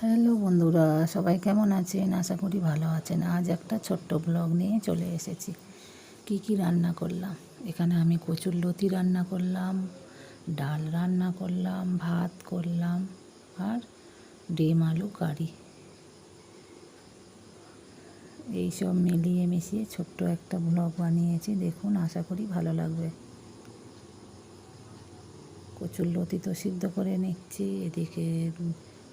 Hello বন্ধুরা, সবাই কেমন আছেন? আশা করি ভালো আছেন। আজ একটা ছোট্ট ব্লগ নিয়ে চলে এসেছি। কি কি রান্না করলাম? এখানে আমি কচুর লতি রান্না করলাম, ডাল রান্না করলাম, ভাত করলাম, আর ডিম, আলু, কারি। এইসব মিলিয়ে মিশিয়ে ছোট্ট একটা ব্লগ বানিয়েছি। দেখুন, আশা করি ভালো লাগবে। কচুর লতি তো সিদ্ধ করে নিচ্ছি। এদিকে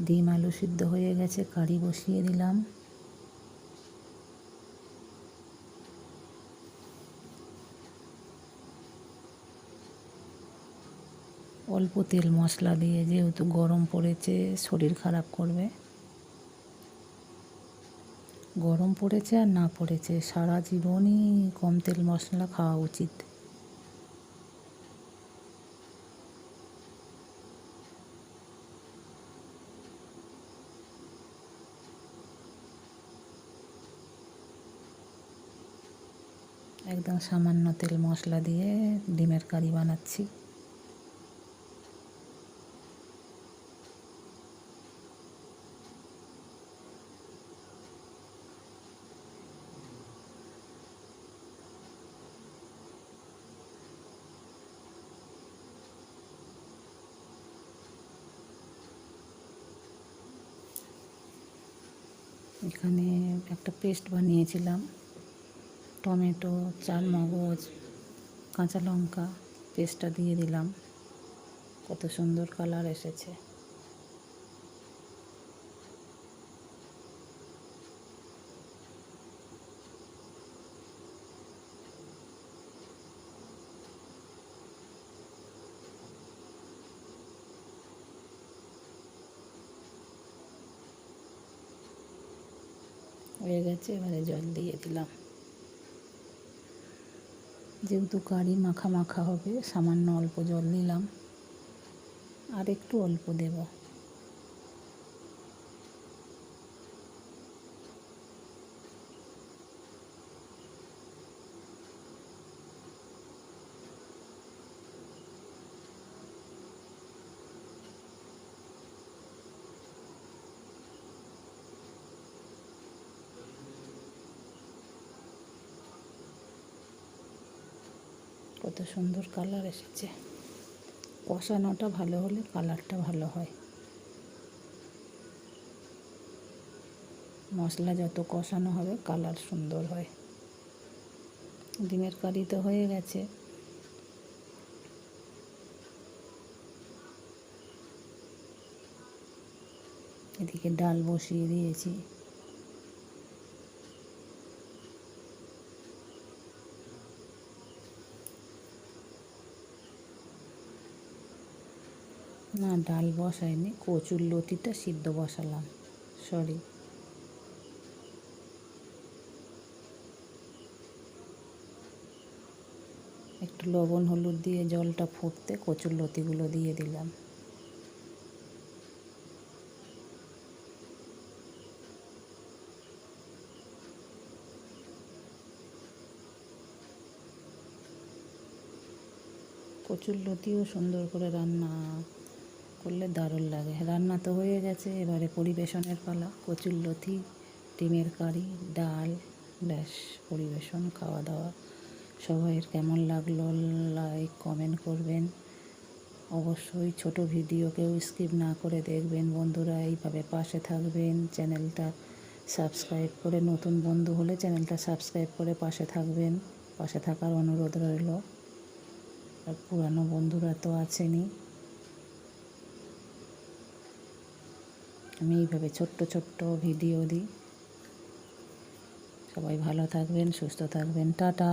ডিম আলু সিদ্ধ হয়ে গেছে, কারি বসিয়ে দিলাম। অল্প তেল মশলা দিয়ে যেহেতু গরম পড়েছে, শরীর খারাপ করবে। গরম পড়েছে আর না পড়েছে, সারা জীবনই কম তেল মশলা খাওয়া উচিত। একদম সামান্য তেল মশলা দিয়ে ডিমের কারি বানাচ্ছি। এখানে একটা পেস্ট বানিয়েছিলাম। টমেটো চাল মগজ কাঁচা লঙ্কা পেস্টটা দিয়ে দিলাম। কত সুন্দর কালার এসেছে। হয়ে গেছে, এবারে জল দিয়ে দিলাম। যেহেতু কারি মাখা মাখা হবে সামান্য অল্প জল দিলাম আর একটু অল্প দেব। কত সুন্দর কালার এসেছে। কষানোটা ভালো হলে কালারটা ভালো হয়। মশলা যত কষানো হবে, কালার সুন্দর হয়। ডিমের কারি তো হয়ে গেছে। এদিকে ডাল বসিয়ে দিয়েছি। না, ডাল বসাইনি, কচুর লতিটা সিদ্ধ বসালাম সরি একটু লবণ, হলুদ দিয়ে জলটা ফুটতে কচুর লতিগুলো দিয়ে দিলাম। কচুর লতিও সুন্দর করে রান্না করলে দারুণ লাগে। রান্না তো হয়ে গেছে, এবারে পরিবেশনের পালা। কচুর লতি ডিমের কারি, ডাল, ব্যাস, পরিবেশন খাওয়া দাওয়া সবাইয়ের কেমন লাগল লাইক কমেন্ট করবেন। অবশ্যই ছোট ভিডিও কেউ স্কিপ না করে দেখবেন বন্ধুরা। এইভাবে পাশে থাকবেন, চ্যানেলটা সাবস্ক্রাইব করে নতুন বন্ধু হলে চ্যানেলটা সাবস্ক্রাইব করে পাশে থাকবেন। পাশে থাকার অনুরোধ রইল। আর পুরানো বন্ধুরা তো আছেনই। আমি এইভাবে ছোট্ট ছোট্ট ভিডিও দিই। সবাই ভালো থাকবেন সুস্থ থাকবেন। টাটা।